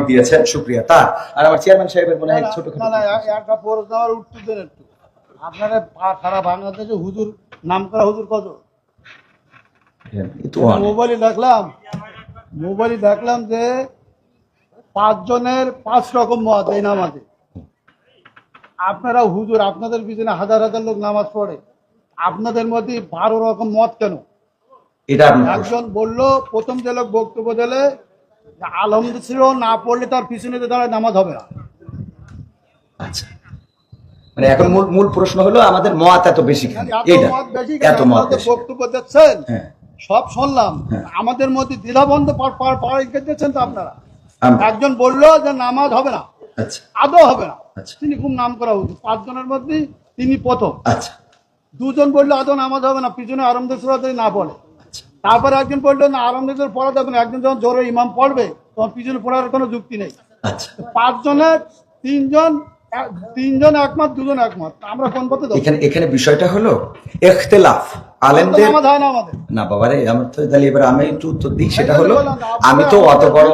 Topic দিয়েছেন শুক্রিয়া। তার আর আমার চেয়ারম্যান সাহেবের মনে হয় ছোট না, না, একটা প্রশ্ন আমার উত্তর দেন একটু। আপনারা সারা বাংলাদেশে হুজুর নাম করা হুজুর কত? মোবাইলে দেখলাম মোবাইলে দেখলাম যে পাঁচজনের পাঁচ রকম মত এই নামাজে। আপনারা হুজুর আপনাদের পিছনে হাজার হাজার লোক নামাজ পড়ে। আপনাদের মধ্যে বারো রকম মত কেন? এটা একজন বলল প্রথম যে লোক বক্তব্য দিলে যে আলহামদুলিল্লাহ না পড়লে তার পিছনে দাঁড়ায় নামাজ হবে না। আচ্ছা। মানে এখন মূল মূল প্রশ্ন হলো আমাদের মত এত বেশি এটা এত মত বক্তব্য দিচ্ছেন। হ্যাঁ। সব শুনলাম। হ্যাঁ। আমাদের মধ্যে দ্বিধাবন্ধ দিচ্ছেন তো আপনারা। একজন বলল যে নামাজ হবে না। আচ্ছা। আদৌ হবে না। আচ্ছা। তিনি খুব নাম করা উচিত। পাঁচজনের মধ্যে তিনি প্রথম। আচ্ছা। দুজন বলল আদৌ নামাজ হবে না। পিছনে সুরাতে না আচ্ছা তারপরে একজন বলল না আরমদের পড়া যাবে না। একজন যখন জোরে ইমাম পড়বে তখন পিছনে পড়ার কোনো যুক্তি নেই। আচ্ছা। পাঁচজনের তিনজন তিনজন একমত দুজন একমত। আমরা কোন পথে এখানে এখানে বিষয়টা হলো এখতেলাফ আলেমদের না আমাদের। বাবারে আমার তো তাহলে এবার আমি একটু উত্তর দিই সেটা হলো আমি তো অত বড়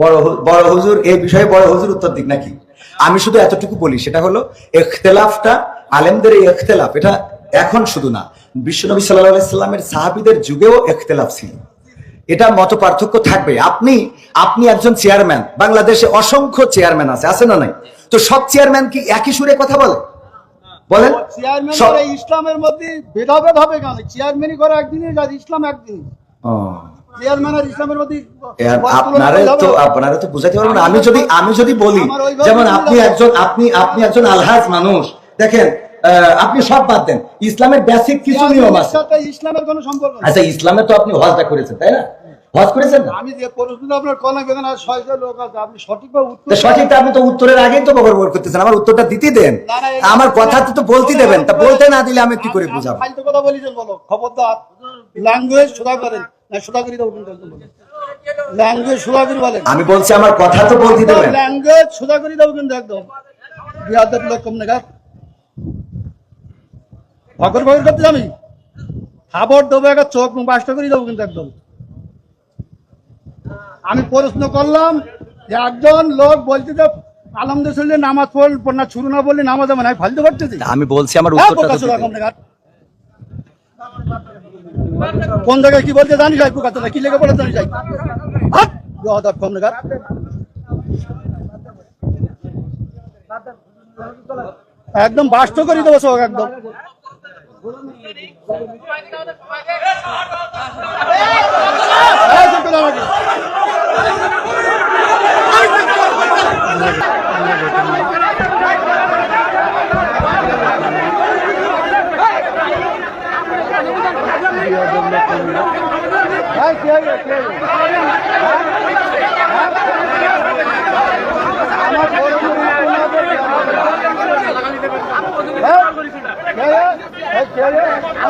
বড় বড় হুজুর এই বিষয়ে বড় হুজুর উত্তর দিক নাকি? আমি শুধু এতটুকু বলি সেটা হলো এখতেলাফটা আলেমদের এই এখতেলাফ এটা এখন শুধু না বিশ্বনবী সাল্লাহ সাল্লামের সাহাবিদের যুগেও এখতেলাফ ছিল। এটা মত পার্থক্য থাকবে। আপনি আপনি একজন চেয়ারম্যান বাংলাদেশে অসংখ্য চেয়ারম্যান আছে আছে না নাই? তো সব চেয়ারম্যান কি একই সুরে কথা বলে? বলেন। চেয়ারম্যান ইসলামের মধ্যে ভেদাভেদ হবে কেন? চেয়ারম্যানই করে একদিনই ইসলাম আর পারবেন না। আমি যদি আমি যদি বলি যেমন আপনি একজন আপনি আপনি একজন আলহাজ মানুষ দেখেন আপনি সব বাদ দেন। ইসলামের বেসিক কিছু নিয়ম আছে। ইসলামের কোনো সম্পর্ক আচ্ছা ইসলামে তো আপনি হজটা করেছেন তাই না? হজ করেছেন না আমি যে প্রশ্ন আপনার কলা বেদনা আর ছয়টা লোক আছে। আপনি সঠিকভাবে উত্তর সঠিকটা আপনি তো উত্তরের আগেই তো বকর বকর করতেছেন। আমার উত্তরটা দিতে দেন। না, না, এটা- আমার কথা তো বলতে দেবেন। তা বলতে না দিলে আমি কি করে বুঝাবো? ফালতু কথা বলিছেন বলো। খবরদার। ল্যাঙ্গুয়েজ সুধা করেন না করি ল্যাঙ্গুয়েজ করি বলেন। আমি বলছি আমার কথা তো বলতে দেবেন। ল্যাঙ্গুয়েজ করি কিন্তু একদম। বিয়াদব লোক কম নেগা ভগর ভগর করতে আমি খাবার দেবো একটা চোখ মুখ বাসটা করে দেবো কিন্তু একদম আমি প্রশ্ন করলাম যে একজন লোক বলছে যে আলহামদুলিল্লাহ নামাজ পড়ল না শুরু না বললে নামাজ হবে না আমি ফালতু করতেছি আমি বলছি আমার হ্যাঁ, উত্তরটা। কোন জায়গায় কি বলতে জানি যাই প্রকাশ কি লেগে বলে জানি যাই! কম দেখার। একদম বাস্ত করে দেবো সব একদম এই, চুপ করে আমাকে। এই, কে রে, কে রে? আমার বড় বড় উপন্যাস আছে, আমার- এই, কে রে? এই, কে রে? হ্যাঁ? ভালো language বলি না। ভালো language বলি না। এই, ভালো language বলি